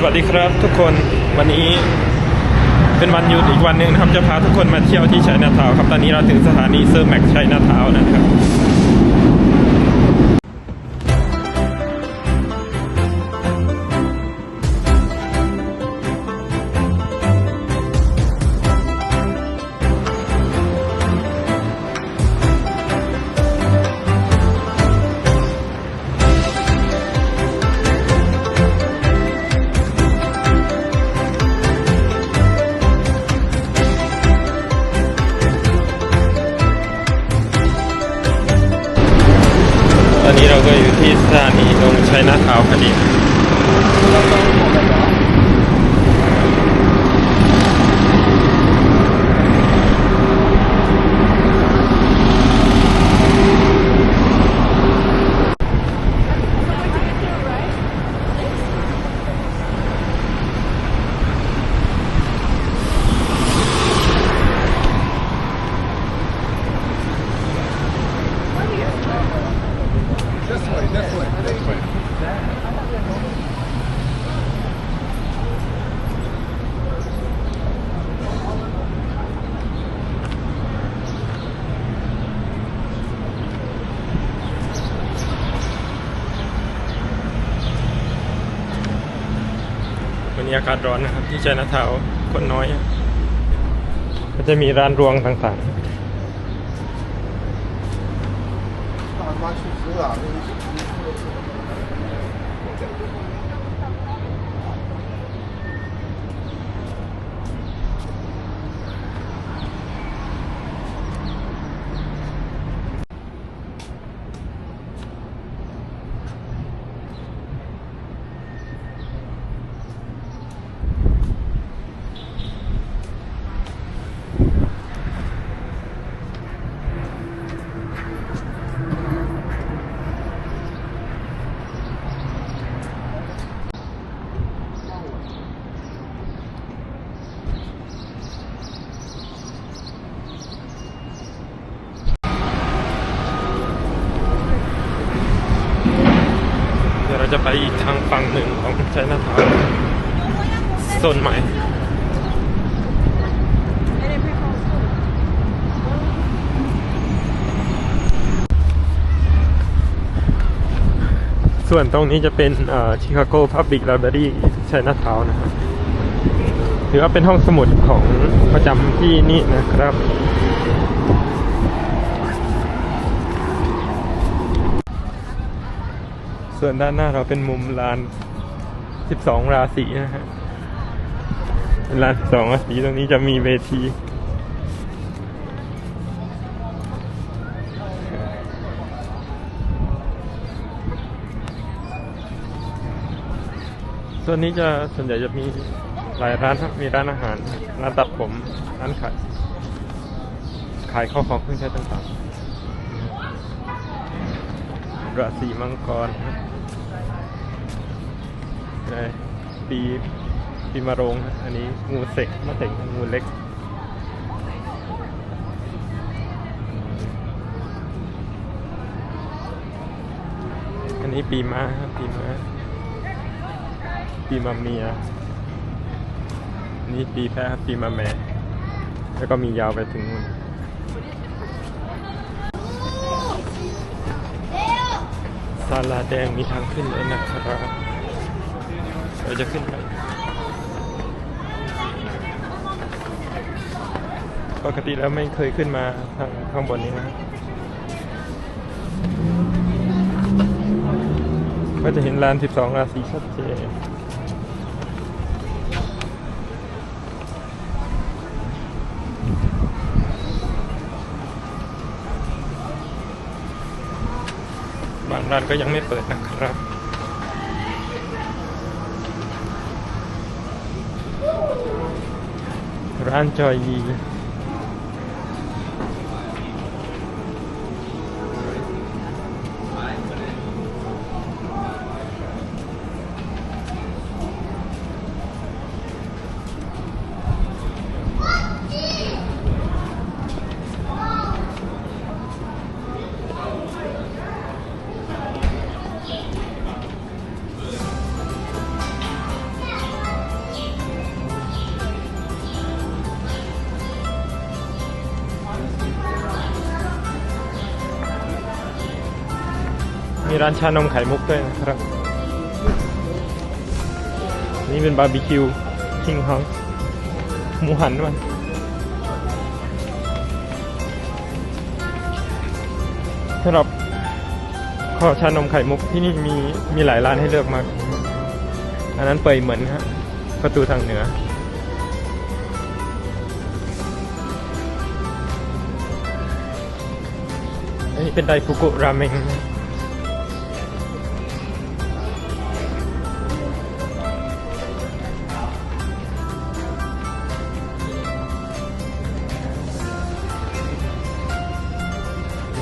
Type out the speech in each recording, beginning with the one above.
สวัสดีครับทุกคนวันนี้เป็นวันหยุดอีกวันหนึ่งนะครับจะพาทุกคนมาเที่ยวที่ชัยนาทาวนครับตอนนี้เราถึงสถานีเซอร์แม็กชัยนาทาวน์นะครับ นี้อากาศร้อนนะครับ ที่ใจนาทาวคนน้อย ก็จะมีร้านรวงต่าง大 ฝั่งหนึ่งของชัยนาทาวโซนใหม่ส่วนตรงนี้จะเป็นชิคาโกพับบิ c ไลบรารีชัยนาทาวนะครับถือว่าเป็นห้องสมุดของประจำที่นี่นะครับ ส่วนด้านหน้าเราเป็นมุมลาน 12 ราศีนะฮะเป็นลาน 12 ราศีตรงนี้จะมีเวทีส่วนนี้จะส่วนใหญ่จะมีหลายร้านมีร้านอาหาร ร้านตัดผม ร้านขายขายข้าวของเครื่องใช้ต่างๆราศีมังกร ครับในปีปีมะโรงครับอันนี้งูเสกมะเสงงูเล็กอันนี้ปีม้าครับปีม้าปีมาเมียนี่ปีแพะครับปีมาแม่ แล้วก็มียาวไปถึงนู่นศาลาแดงมีทางขึ้นเลยนะครับ เราจะขึ้นไป ปกติแล้วไม่เคยขึ้นมาทางข้างบนนี้นะครับก็จะเห็นลาน 12 ราศีชัดเจนบางร้านก็ยังไม่เปิดนะครับ ร้ ร้านชานมไข่มุกด้วยนะครับ นี่เป็นบาร์บีคิวคิงเฮาส์หมูหันมันสำหรับข้อชานมไข่มุกที่นี่มีมีหลายร้านให้เลือกมาก อันนั้นเปิดเหมือนฮะประตูทางเหนือ อันนี้เป็นไดฟุกุราเมงนะ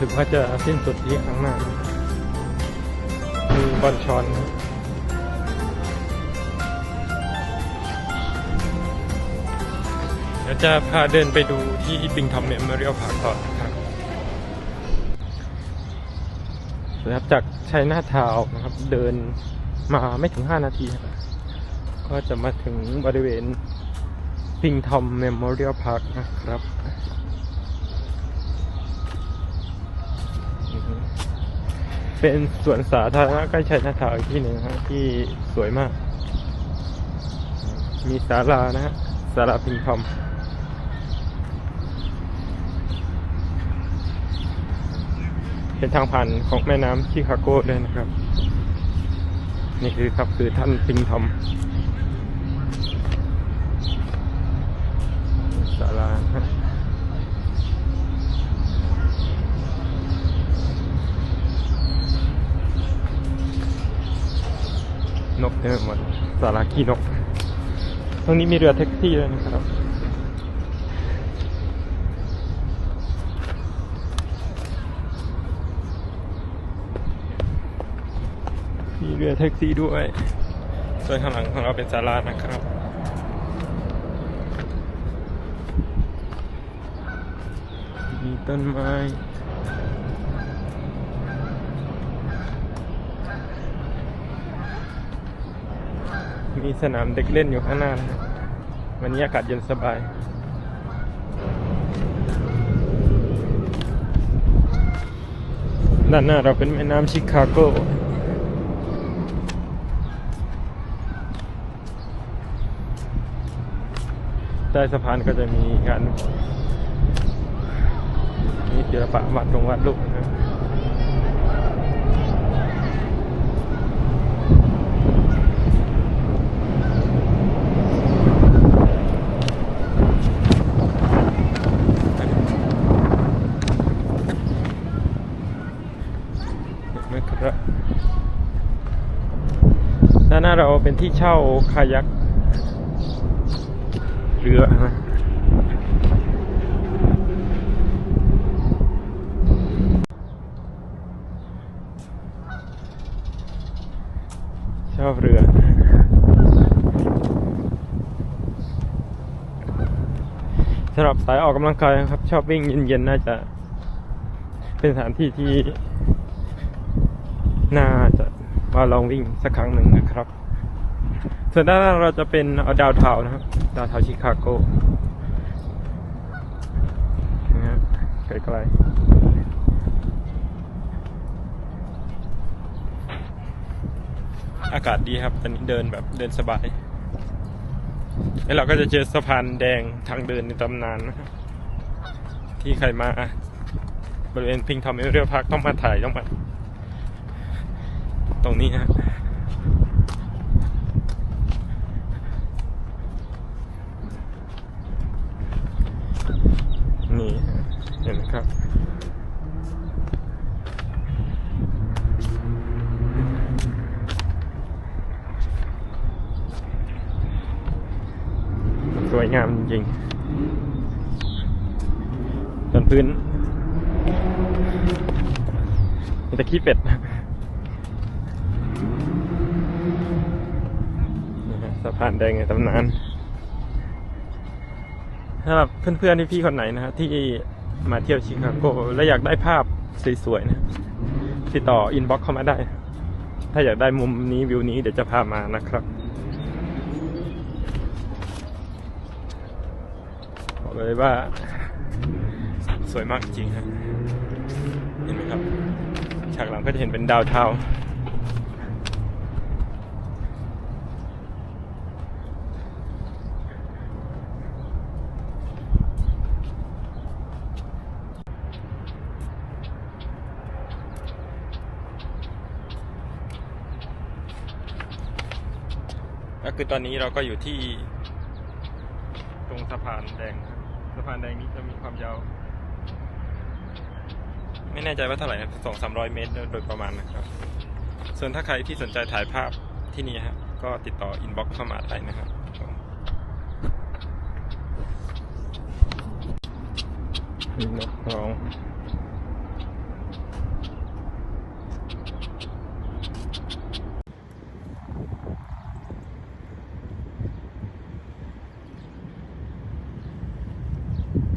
สึกว่าจะสิ้นสุดที่ข้างหน้า มีบอลชอนนะเดี๋ยวจะพาเดินไปดูที่ปิงทอมเมมโมเรียลพาร์คก่อนะครับนะครับจากชัยนาทาวนะครับ เดินมาไม่ถึง 5 นาที ก็จะมาถึงบริเวณพิงทอมเมมโมเรียลพาร์คนะครับอือฮึ เป็นสวนสาธารณะใกล้ชายนาทาวน์อีกที่หนึ่งนะฮะที่สวยมาก มีศาลานะฮะศาลาพิงทอมเป็นทางผ่านของแม่น้ำชิคาโกด้วยนะครับ นี่คือครับคือท่านพิงทอมศาลาฮะนกเต็มไป หมดศาลาขี้นก ตรงนี้มีเรือแท็กซี่ด้วยนะครับมีเรือแท็กซี่ด้วย ส่วนข้างหลังของเราเป็นศาลานะครับ มีต้นไม้ มีสนามเด็กเล่นอยู่ข้างหน้านะวันนี้อากาศเย็นสบายด้านหน้าเราเป็นแม่น้ำชิคาโกใต้สะพานก็จะมีการมีศิลปะวาดลงวาดรูปนะครับเห็นไหมครับด้านหน้า เราเป็นที่เช่าคายักเรือนะชอบเรือสำหรับสายออกกำลังกายนะครับ ชอบวิ่งเย็นๆ น่าจะ เป็นสถานที่ที่ น่าจะมาลองวิ่งสักครั้งหนึ่งนะครับ ส่วนด้านล่างเราจะเป็นดาวเทานะครับ ดาวเทาชิคาโกนะฮะไกลๆ อากาศดีครับตอนนี้เดินแบบเดินสบาย แล้วเราก็จะเจอสะพานแดงทางเดินในตำนานนะครับที่ใครมาบริเวณพิงทอมเอเรียลพาร์คต้องมาถ่ายต้องมา ตรงนี้นะฮะ นี่ฮะเห็นไหมครับ ส วยงามจริงๆส่วนพื้นมีแตะขี้เป็ดนะนี่ฮะสะพานแดงในตำนานสำหรับเพื่อนๆที่พี่คนไหนนะฮะที่มาเที่ยวชิคาโกและอยากได้ภาพสวยๆนะติดต่ออินบ็อกซ์เข้ามาได้ ถ้าอยากได้มุมนี้วิวนี้เดี๋ยวจะพามานะครับบอก เลยว่า สวยมากจริงฮะเห็นไหมครับ ฉากหลังก็จะเห็นเป็นดาวเทาก็คือตอนนี้เราก็อยู่ที่ตรงสะพานแดงครับะพานแดงนี้จะมีความยาว ไม่แน่ใจว่าเท่าไหร่นะสองสามร้อยเมตรโดยประมาณนะครับ ส่วนถ้าใครที่สนใจถ่ายภาพที่นี่ฮะก็ติดต่ออินบ็อกซ์เข้ามาได้นะครับมีนกร้อง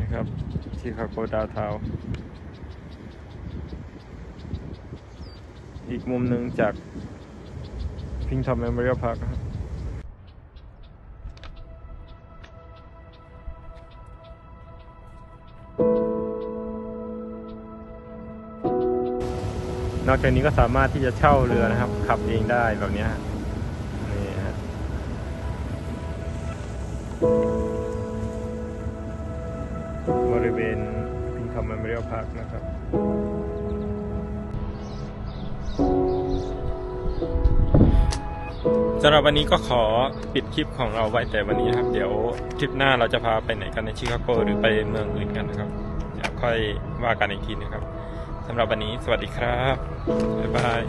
นะครับ ที่คาโกดาวทาวอีกมุมหนึ่งจากพิงทอมเมมโมเรียลพาร์คครับนอกจากนี้ก็สามารถที่จะเช่าเรือนะครับ ขับเองได้แบบนี้นี่ฮะ พักนะครับสำหรับวันนี้ก็ขอปิดคลิปของเราไว้แต่วันนี้นะครับ เดี๋ยวทริปหน้าเราจะพาไปไหนกันในชิคาโกหรือไปเมืองอื่นกันนะครับเดี๋ยวค่อยว่ากันอีกทีนะครับสำหรับวันนี้สวัสดีครับ บ๊ายบาย